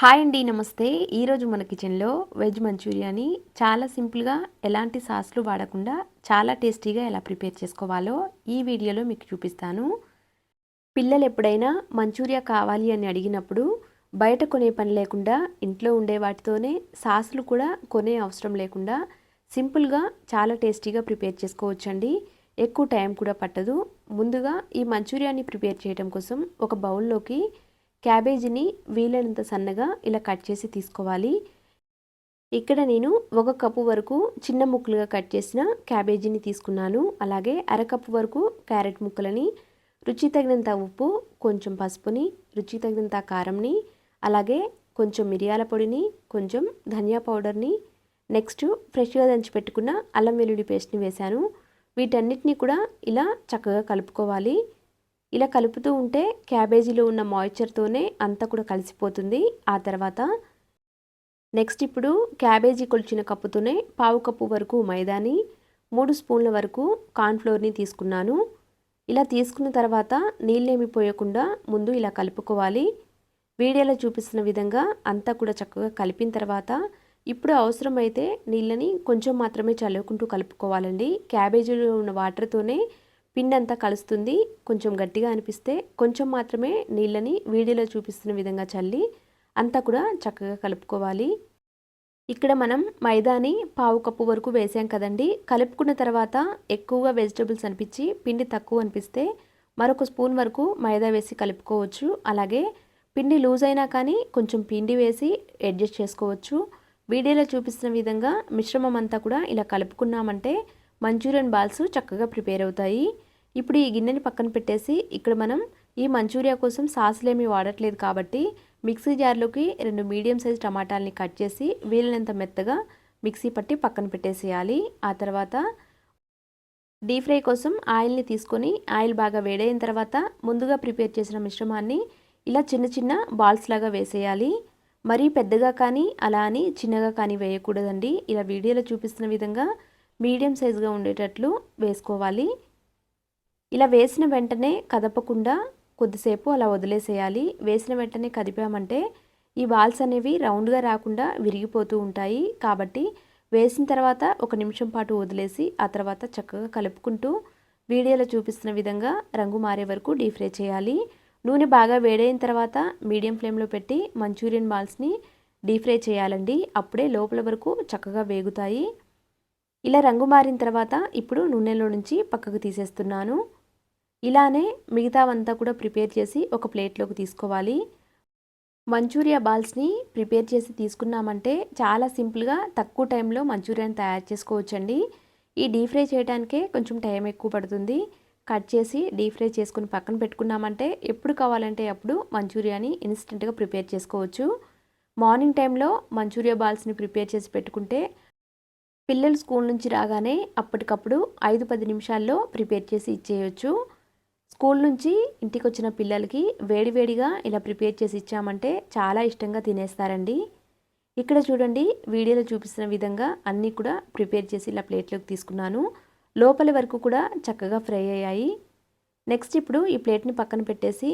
Hi అండి నమస్తే. ఈరోజు మన కిచెన్లో వెజ్ మంచూరియాని చాలా సింపుల్గా ఎలాంటి సాస్లు వాడకుండా చాలా టేస్టీగా ఎలా ప్రిపేర్ చేసుకోవాలో ఈ వీడియోలో మీకు చూపిస్తాను. పిల్లలు ఎప్పుడైనా మంచూరియా కావాలి అని అడిగినప్పుడు బయట కొనే పని లేకుండా ఇంట్లో ఉండే వాటితోనే సాసులు కూడా కొనే అవసరం లేకుండా సింపుల్గా చాలా టేస్టీగా ప్రిపేర్ చేసుకోవచ్చండి. ఎక్కువ టైం కూడా పట్టదు. ముందుగా ఈ మంచూరియాని ప్రిపేర్ చేయడం కోసం ఒక బౌల్లోకి క్యాబేజీని వీలైనంత సన్నగా ఇలా కట్ చేసి తీసుకోవాలి. ఇక్కడ నేను ఒక కప్పు వరకు చిన్న ముక్కలుగా కట్ చేసిన క్యాబేజీని తీసుకున్నాను. అలాగే అరకప్పు వరకు క్యారెట్ ముక్కలని రుచి తగినంత ఉప్పు కొంచెం పసుపుని రుచి తగినంత కారంని అలాగే కొంచెం మిరియాల పొడిని కొంచెం ధనియా పౌడర్ని నెక్స్ట్ ఫ్రెష్గా దంచి పెట్టుకున్న అల్లం వెల్లుల్లి పేస్ట్ని వేశాను. వీటన్నిటిని కూడా ఇలా చక్కగా కలుపుకోవాలి. ఇలా కలుపుతూ ఉంటే క్యాబేజీలో ఉన్న మాయిశ్చర్తోనే అంతా కూడా కలిసిపోతుంది. ఆ తర్వాత నెక్స్ట్ ఇప్పుడు క్యాబేజీ కొలిచిన కప్పుతోనే పావు కప్పు వరకు మైదాని మూడు స్పూన్ల వరకు కార్న్ఫ్లోర్ని తీసుకున్నాను. ఇలా తీసుకున్న తర్వాత నీళ్ళేమి పోయకుండా ముందు ఇలా కలుపుకోవాలి. వీడియోలో చూపిస్తున్న విధంగా అంతా కూడా చక్కగా కలిపిన తర్వాత ఇప్పుడు అవసరమైతే నీళ్ళని కొంచెం మాత్రమే చల్లుకుంటూ కలుపుకోవాలండి. క్యాబేజీలో ఉన్న వాటర్తోనే పిండి అంతా కలుస్తుంది. కొంచెం గట్టిగా అనిపిస్తే కొంచెం మాత్రమే నీళ్ళని వీడియోలో చూపిస్తున్న విధంగా చల్లి అంతా కూడా చక్కగా కలుపుకోవాలి. ఇక్కడ మనం మైదాని పావు కప్పు వరకు వేసాం కదండి. కలుపుకున్న తర్వాత ఎక్కువగా వెజిటబుల్స్ అనిపించి పిండి తక్కువ అనిపిస్తే మరొక స్పూన్ వరకు మైదా వేసి కలుపుకోవచ్చు. అలాగే పిండి లూజ్ అయినా కానీ కొంచెం పిండి వేసి అడ్జస్ట్ చేసుకోవచ్చు. వీడియోలో చూపిస్తున్న విధంగా మిశ్రమం అంతా కూడా ఇలా కలుపుకున్నామంటే మంచూరియన్ బాల్స్ చక్కగా ప్రిపేర్ అవుతాయి. ఇప్పుడు ఈ గిన్నెని పక్కన పెట్టేసి ఇక్కడ మనం ఈ మంచూరియా కోసం సాసులేమీ వాడట్లేదు కాబట్టి మిక్సీ జార్లోకి రెండు మీడియం సైజ్ టమాటాలని కట్ చేసి వీలైనంత మెత్తగా మిక్సీ పట్టి పక్కన పెట్టేసేయాలి. ఆ తర్వాత డీప్ ఫ్రై కోసం ఆయిల్ని తీసుకొని ఆయిల్ బాగా వేడైన తర్వాత ముందుగా ప్రిపేర్ చేసిన మిశ్రమాన్ని ఇలా చిన్న చిన్న బాల్స్ లాగా వేసేయాలి. మరీ పెద్దగా కానీ అలా అని చిన్నగా కానీ వేయకూడదండి. ఇలా వీడియోలో చూపిస్తున్న విధంగా మీడియం సైజుగా ఉండేటట్లు వేసుకోవాలి. ఇలా వేసిన వెంటనే కదపకుండా కొద్దిసేపు అలా వదిలేసేయాలి. వేసిన వెంటనే కదిపామంటే ఈ బాల్స్ అనేవి రౌండ్గా రాకుండా విరిగిపోతూ ఉంటాయి. కాబట్టి వేసిన తర్వాత ఒక నిమిషం పాటు వదిలేసి ఆ తర్వాత చక్కగా కలుపుకుంటూ వీడియోలో చూపిస్తున్న విధంగా రంగు మారే వరకు డీప్ ఫ్రై చేయాలి. నూనె బాగా వేడైన తర్వాత మీడియం ఫ్లేమ్లో పెట్టి మంచూరియన్ బాల్స్ని డీ ఫ్రై చేయాలండి. అప్పుడే లోపల వరకు చక్కగా వేగుతాయి. ఇలా రంగు మారిన తర్వాత ఇప్పుడు నూనెలో నుంచి పక్కకు తీసేస్తున్నాను. ఇలానే మిగతావంతా కూడా ప్రిపేర్ చేసి ఒక ప్లేట్లోకి తీసుకోవాలి. మంచూరియా బాల్స్ని ప్రిపేర్ చేసి తీసుకున్నామంటే చాలా సింపుల్గా తక్కువ టైంలో మంచూరియాని తయారు చేసుకోవచ్చండి. ఈ డీప్ ఫ్రై చేయడానికే కొంచెం టైం ఎక్కువ పడుతుంది. కట్ చేసి డీప్ ఫ్రై చేసుకుని పక్కన పెట్టుకున్నామంటే ఎప్పుడు కావాలంటే అప్పుడు మంచూరియాని ఇన్స్టెంట్గా ప్రిపేర్ చేసుకోవచ్చు. మార్నింగ్ టైంలో మంచూరియా బాల్స్ని ప్రిపేర్ చేసి పెట్టుకుంటే పిల్లలు స్కూల్ నుంచి రాగానే అప్పటికప్పుడు ఐదు పది నిమిషాల్లో ప్రిపేర్ చేసి ఇచ్చేయచ్చు. స్కూల్ నుంచి ఇంటికి వచ్చిన పిల్లలకి వేడివేడిగా ఇలా ప్రిపేర్ చేసి ఇచ్చామంటే చాలా ఇష్టంగా తినేస్తారండి. ఇక్కడ చూడండి వీడియోలో చూపిస్తున్న విధంగా అన్నీ కూడా ప్రిపేర్ చేసి ఇలా ప్లేట్లోకి తీసుకున్నాను. లోపలి వరకు కూడా చక్కగా ఫ్రై అయ్యాయి. నెక్స్ట్ ఇప్పుడు ఈ ప్లేట్ని పక్కన పెట్టేసి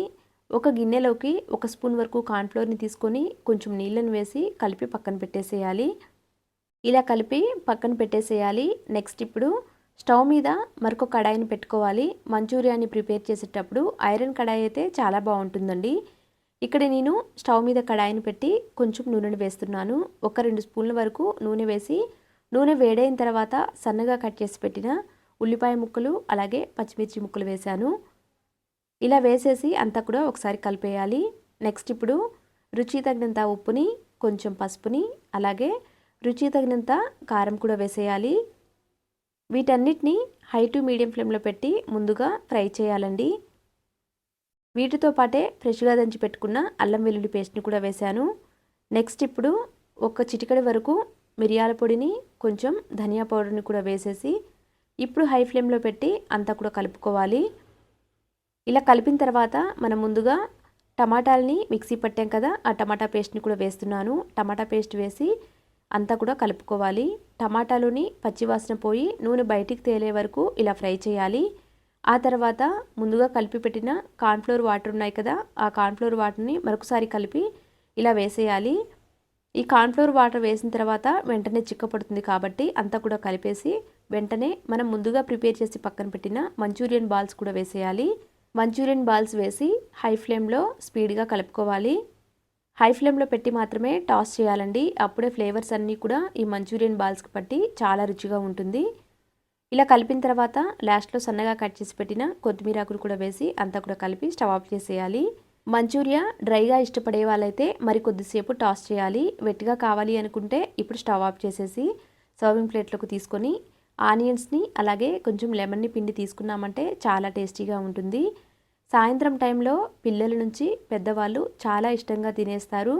ఒక గిన్నెలోకి ఒక స్పూన్ వరకు కార్న్ఫ్లోర్ని తీసుకొని కొంచెం నీళ్ళను వేసి కలిపి పక్కన పెట్టేసేయాలి. ఇలా కలిపి పక్కన పెట్టేసేయాలి. నెక్స్ట్ ఇప్పుడు స్టవ్ మీద మరొక కడాయిని పెట్టుకోవాలి. మంచూరియాని ప్రిపేర్ చేసేటప్పుడు ఐరన్ కడాయి అయితే చాలా బాగుంటుందండి. ఇక్కడ నేను స్టవ్ మీద కడాయిని పెట్టి కొంచెం నూనెను వేస్తున్నాను. ఒక రెండు స్పూన్ల వరకు నూనె వేసి నూనె వేడైన తర్వాత సన్నగా కట్ చేసి పెట్టిన ఉల్లిపాయ ముక్కలు అలాగే పచ్చిమిర్చి ముక్కలు వేశాను. ఇలా వేసేసి అంతా కూడా ఒకసారి కలిపేయాలి. నెక్స్ట్ ఇప్పుడు రుచి తగినంత ఉప్పుని కొంచెం పసుపుని అలాగే రుచి తగినంత కారం కూడా వేసేయాలి. వీటన్నిటిని హై టు మీడియం ఫ్లేమ్లో పెట్టి ముందుగా ఫ్రై చేయాలండి. వీటితో పాటే ఫ్రెష్గా దంచి పెట్టుకున్న అల్లం వెల్లుల్లి పేస్ట్ని కూడా వేశాను. నెక్స్ట్ ఇప్పుడు ఒక చిటికడి వరకు మిరియాల పొడిని కొంచెం ధనియా పౌడర్ని కూడా వేసేసి ఇప్పుడు హై ఫ్లేమ్లో పెట్టి అంతా కూడా కలుపుకోవాలి. ఇలా కలిపిన తర్వాత మనం ముందుగా టమాటాలని మిక్సీ పట్టాం కదా ఆ టమాటా పేస్ట్ని కూడా వేస్తున్నాను. టమాటా పేస్ట్ వేసి అంతా కూడా కలుపుకోవాలి. టమాటాలోని పచ్చివాసన పోయి నూనె బయటికి తేలే వరకు ఇలా ఫ్రై చేయాలి. ఆ తర్వాత ముందుగా కలిపి పెట్టిన కార్న్ఫ్లోర్ వాటర్ ఉన్నాయి కదా ఆ కార్న్ఫ్లోర్ వాటర్ని మరొకసారి కలిపి ఇలా వేసేయాలి. ఈ కార్న్ఫ్లోర్ వాటర్ వేసిన తర్వాత వెంటనే చిక్కపడుతుంది కాబట్టి అంతా కూడా కలిపేసి వెంటనే మనం ముందుగా ప్రిపేర్ చేసి పక్కన పెట్టిన మంచూరియన్ బాల్స్ కూడా వేసేయాలి. మంచూరియన్ బాల్స్ వేసి హై ఫ్లేమ్లో స్పీడ్గా కలుపుకోవాలి. హై ఫ్లేమ్లో పెట్టి మాత్రమే టాస్ చేయాలండి. అప్పుడే ఫ్లేవర్స్ అన్నీ కూడా ఈ మంచూరియన్ బాల్స్కి పట్టి చాలా రుచిగా ఉంటుంది. ఇలా కలిపిన తర్వాత లాస్ట్లో సన్నగా కట్ చేసి పెట్టిన కొత్తిమీర ఆకులు కూడా వేసి అంతా కూడా కలిపి స్టవ్ ఆఫ్ చేసేయాలి. మంచూరియా డ్రైగా ఇష్టపడే వాళ్ళైతే మరి కొద్దిసేపు టాస్ చేయాలి. వెట్టిగా కావాలి అనుకుంటే ఇప్పుడు స్టవ్ ఆఫ్ చేసేసి సర్వింగ్ ప్లేట్లోకి తీసుకొని ఆనియన్స్ని అలాగే కొంచెం లెమన్ని పిండి తీసుకున్నామంటే చాలా టేస్టీగా ఉంటుంది. సాయంత్రం టైంలో పిల్లల నుంచి పెద్దవాళ్ళు చాలా ఇష్టంగా తినేస్తారు.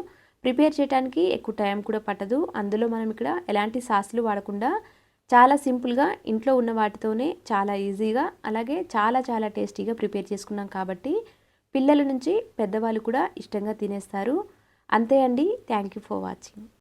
ప్రిపేర్ చేయడానికి ఎక్కువ టైం కూడా పట్టదు. అందులో మనం ఇక్కడ ఎలాంటి సాసులు వాడకుండా చాలా సింపుల్గా ఇంట్లో ఉన్న వాటితోనే చాలా ఈజీగా అలాగే చాలా చాలా టేస్టీగా ప్రిపేర్ చేసుకున్నాం కాబట్టి పిల్లల నుంచి పెద్దవాళ్ళు కూడా ఇష్టంగా తినేస్తారు. అంతే అండి. Thank you for watching.